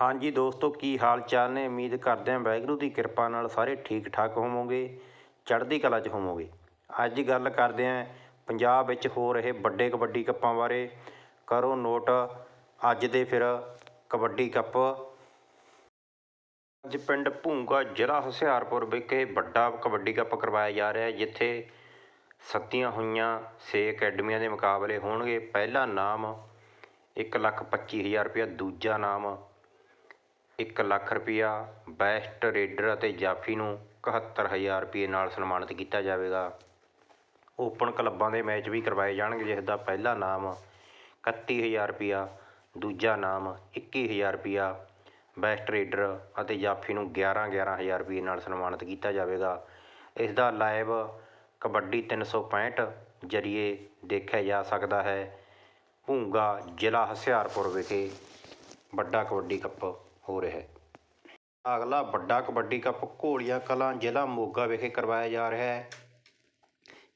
ਹਾਂਜੀ ਦੋਸਤੋ, ਕੀ ਹਾਲ ਚਾਲ ਨੇ? ਉਮੀਦ ਕਰਦੇ ਹਾਂ ਵਾਹਿਗੁਰੂ ਦੀ ਕਿਰਪਾ ਨਾਲ ਸਾਰੇ ਠੀਕ ਠਾਕ ਹੋਵੋਗੇ, ਚੜ੍ਹਦੀ ਕਲਾ 'ਚ ਹੋਵੋਗੇ। ਅੱਜ ਗੱਲ ਕਰਦੇ ਹਾਂ ਪੰਜਾਬ ਵਿੱਚ ਹੋ ਰਹੇ ਵੱਡੇ ਕਬੱਡੀ ਕੱਪਾਂ ਬਾਰੇ। ਕਰੋ ਨੋਟ, ਅੱਜ ਦੇ ਫਿਰ ਕਬੱਡੀ ਕੱਪ। ਅੱਜ ਪਿੰਡ ਭੂੰਗਾ ਜ਼ਿਲ੍ਹਾ ਹੁਸ਼ਿਆਰਪੁਰ ਵਿਖੇ ਵੱਡਾ ਕਬੱਡੀ ਕੱਪ ਕਰਵਾਇਆ ਜਾ ਰਿਹਾ ਹੈ ਜਿੱਥੇ ਸੱਤੀਆਂ ਹੋਈਆਂ ਛੇ ਅਕੈਡਮੀਆਂ ਦੇ ਮੁਕਾਬਲੇ ਹੋਣਗੇ। ਪਹਿਲਾ ਨਾਮ ਇੱਕ ਲੱਖ ਪੱਚੀ ਹਜ਼ਾਰ ਰੁਪਇਆ, ਦੂਜਾ ਨਾਮ ਇੱਕ ਲੱਖ ਰੁਪਈਆ ਬੈਸਟ ਰੇਡਰ ਅਤੇ ਜਾਫੀ ਨੂੰ ਇਕਹੱਤਰ ਹਜ਼ਾਰ ਰੁਪਏ ਨਾਲ ਸਨਮਾਨਿਤ ਕੀਤਾ ਜਾਵੇਗਾ। ਓਪਨ ਕਲੱਬਾਂ ਦੇ ਮੈਚ ਵੀ ਕਰਵਾਏ ਜਾਣਗੇ, ਜਿਸ ਦਾ ਪਹਿਲਾ ਨਾਮ ਇਕੱਤੀ ਹਜ਼ਾਰ ਰੁਪਈਆ ਦੂਜਾ ਨਾਮ ਇੱਕੀ ਹਜ਼ਾਰ ਰੁਪਈਆ ਬੈਸਟ ਰੇਡਰ ਅਤੇ ਜਾਫੀ ਨੂੰ ਗਿਆਰਾਂ ਗਿਆਰਾਂ ਹਜ਼ਾਰ ਰੁਪਏ ਨਾਲ ਸਨਮਾਨਿਤ ਕੀਤਾ ਜਾਵੇਗਾ। ਇਸ ਦਾ ਲਾਈਵ ਕਬੱਡੀ 365 ਜਰੀਏ ਦੇਖਿਆ ਜਾ ਸਕਦਾ ਹੈ। ਭੂੰਗਾ ਜ਼ਿਲ੍ਹਾ ਹੁਸ਼ਿਆਰਪੁਰ ਵਿਖੇ ਵੱਡਾ ਕਬੱਡੀ ਕੱਪ ਹੋ ਰਿਹਾ ਹੈ। ਅਗਲਾ ਵੱਡਾ ਕਬੱਡੀ ਕੱਪ ਘੋਲੀਆਂ ਕਲਾਂ ਜ਼ਿਲ੍ਹਾ ਮੋਗਾ ਵਿਖੇ ਕਰਵਾਇਆ ਜਾ ਰਿਹਾ ਹੈ,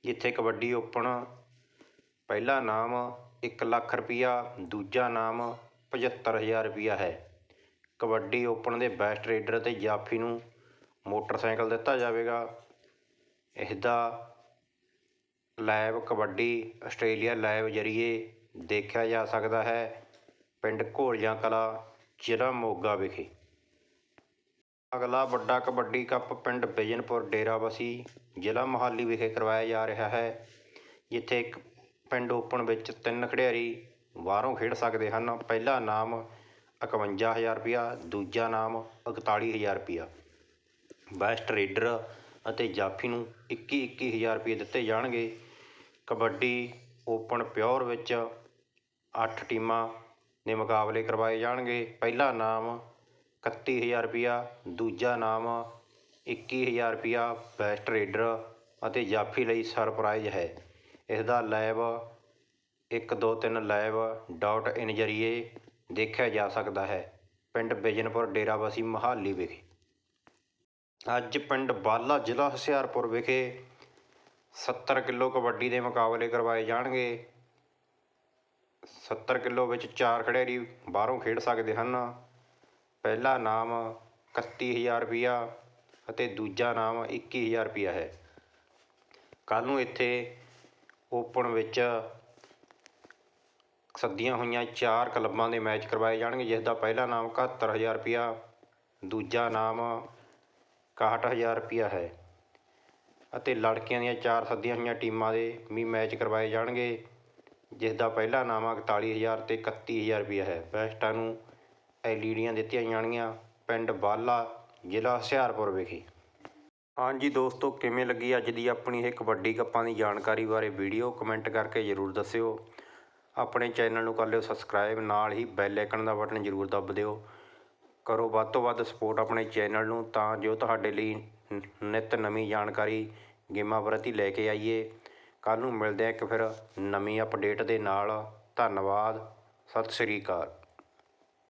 ਜਿੱਥੇ ਕਬੱਡੀ ਓਪਨ ਪਹਿਲਾ ਨਾਮ 1 ਲੱਖ ਰੁਪਈਆ, ਦੂਜਾ ਨਾਮ 75000 ਰੁਪਈਆ ਹੈ। ਕਬੱਡੀ ਓਪਨ ਦੇ ਬੈਸਟ ਰੇਡਰ ਅਤੇ ਜਾਫੀ ਨੂੰ ਮੋਟਰਸਾਈਕਲ ਦਿੱਤਾ ਜਾਵੇਗਾ। ਇਸ ਦਾ ਲਾਈਵ ਕਬੱਡੀ ਆਸਟ੍ਰੇਲੀਆ ਲਾਈਵ ਜਰੀਏ ਦੇਖਿਆ ਜਾ ਸਕਦਾ ਹੈ। ਪਿੰਡ ਘੋਲੀਆਂ ਕਲਾ ਜ਼ਿਲ੍ਹਾ ਮੋਗਾ ਵਿਖੇ। ਅਗਲਾ ਵੱਡਾ ਕਬੱਡੀ ਕੱਪ ਪਿੰਡ ਬਿਜਨਪੁਰ ਡੇਰਾਬਸੀ ਜ਼ਿਲ੍ਹਾ ਮੋਹਾਲੀ ਵਿਖੇ ਕਰਵਾਇਆ ਜਾ ਰਿਹਾ ਹੈ, ਜਿੱਥੇ ਇੱਕ ਪਿੰਡ ਓਪਨ ਵਿੱਚ ਤਿੰਨ ਖਿਡਾਰੀ ਬਾਹਰੋਂ ਖੇਡ ਸਕਦੇ ਹਨ। ਪਹਿਲਾ ਨਾਮ 51000 ਰੁਪਇਆ, ਦੂਜਾ ਨਾਮ 41000 ਰੁਪਇਆ। ਬੈਸਟ ਰੇਡਰ ਅਤੇ ਜਾਫੀ ਨੂੰ 21 21000 ਰੁਪਏ ਦਿੱਤੇ ਜਾਣਗੇ। ਕਬੱਡੀ ਓਪਨ ਪਿਓਰ ਵਿੱਚ 8 ਟੀਮਾਂ ਦੇ ਮੁਕਾਬਲੇ ਕਰਵਾਏ ਜਾਣਗੇ। ਪਹਿਲਾ ਨਾਮ 31000 ਰੁਪਇਆ, ਦੂਜਾ ਨਾਮ 21000 ਰੁਪਇਆ ਬੈਸਟ ਰੇਡਰ ਅਤੇ ਜਾਫੀ ਲਈ ਸਰਪ੍ਰਾਈਜ਼ ਹੈ। ਇਸ ਦਾ ਲਾਈਵ 1 2 3 ਲਾਈਵ ਡੋਟ ਇਨ ਜਰੀਏ ਦੇਖਿਆ ਜਾ ਸਕਦਾ ਹੈ। ਪਿੰਡ ਬਿਜਨਪੁਰ ਡੇਰਾਬੱਸੀ ਮੋਹਾਲੀ ਵਿਖੇ। ਅੱਜ ਪਿੰਡ ਬਾਲਾ ਜ਼ਿਲ੍ਹਾ ਹੁਸ਼ਿਆਰਪੁਰ ਵਿਖੇ 70 ਕਿਲੋ ਕਬੱਡੀ ਦੇ ਮੁਕਾਬਲੇ ਕਰਵਾਏ ਜਾਣਗੇ। 70 ਕਿਲੋ ਵਿੱਚ ਚਾਰ ਖਿਡਾਰੀ ਬਾਹਰੋਂ ਖੇਡ ਸਕਦੇ ਹਨ। ਪਹਿਲਾ ਨਾਮ 31000 ਰੁਪਇਆ ਅਤੇ ਦੂਜਾ ਨਾਮ 21000 ਰੁਪਇਆ ਹੈ। ਕੱਲ੍ਹ ਨੂੰ ਇੱਥੇ ਓਪਨ ਵਿੱਚ ਸੱਦੀਆਂ ਹੋਈਆਂ ਚਾਰ ਕਲੱਬਾਂ ਦੇ ਮੈਚ ਕਰਵਾਏ ਜਾਣਗੇ, ਜਿਸ ਦਾ ਪਹਿਲਾ ਨਾਮ 71000 ਰੁਪਇਆ ਦੂਜਾ ਨਾਮ 61000 ਰੁਪਇਆ ਹੈ। ਅਤੇ ਲੜਕੀਆਂ ਦੀਆਂ ਚਾਰ ਸੱਦੀਆਂ ਹੋਈਆਂ ਟੀਮਾਂ ਦੇ ਵੀ ਮੈਚ ਕਰਵਾਏ ਜਾਣਗੇ। ਜਿਸ ਦਾ ਪਹਿਲਾ ਨਾਮ 41000 ਤੇ 31000 ਰੁਪਇਆ ਹੈ। ਬੈਸਟਾਂ ਨੂੰ ਐੱਲ ਈ ਡੀਆਂ ਦਿੱਤੀਆਂ ਜਾਣਗੀਆਂ ਪਿੰਡ ਬਾਲਾ ਜ਼ਿਲ੍ਹਾ ਹੁਸ਼ਿਆਰਪੁਰ ਵਿਖੇ। ਹਾਂਜੀ ਦੋਸਤੋ, ਕਿਵੇਂ ਲੱਗੀ ਅੱਜ ਦੀ ਆਪਣੀ ਇਹ ਕਬੱਡੀ ਕੱਪਾਂ ਦੀ ਜਾਣਕਾਰੀ ਬਾਰੇ ਵੀਡੀਓ? ਕਮੈਂਟ ਕਰਕੇ ਜ਼ਰੂਰ ਦੱਸਿਓ। ਆਪਣੇ ਚੈਨਲ ਨੂੰ ਕਰ ਲਿਓ ਸਬਸਕ੍ਰਾਈਬ। ਨਾਲ ਹੀ ਬੈਲ ਆਈਕਨ ਦਾ ਬਟਨ ਜ਼ਰੂਰ ਦੱਬ ਦਿਓ। ਕਰੋ ਵੱਧ ਤੋਂ ਵੱਧ ਸਪੋਰਟ ਆਪਣੇ ਚੈਨਲ ਨੂੰ ਤਾਂ ਜੋ ਤੁਹਾਡੇ ਲਈ ਨ- ਨਿੱਤ ਨਵੀਂ ਜਾਣਕਾਰੀ ਗੇਮਾਂ ਪ੍ਰਤੀ ਲੈ ਕੇ ਆਈਏ। ਕੱਲ੍ਹ ਨੂੰ ਮਿਲਦੇ ਆ ਇੱਕ ਫਿਰ ਨਵੀਂ ਅਪਡੇਟ ਦੇ ਨਾਲ। ਧੰਨਵਾਦ। ਸਤਿ ਸ਼੍ਰੀ ਅਕਾਲ।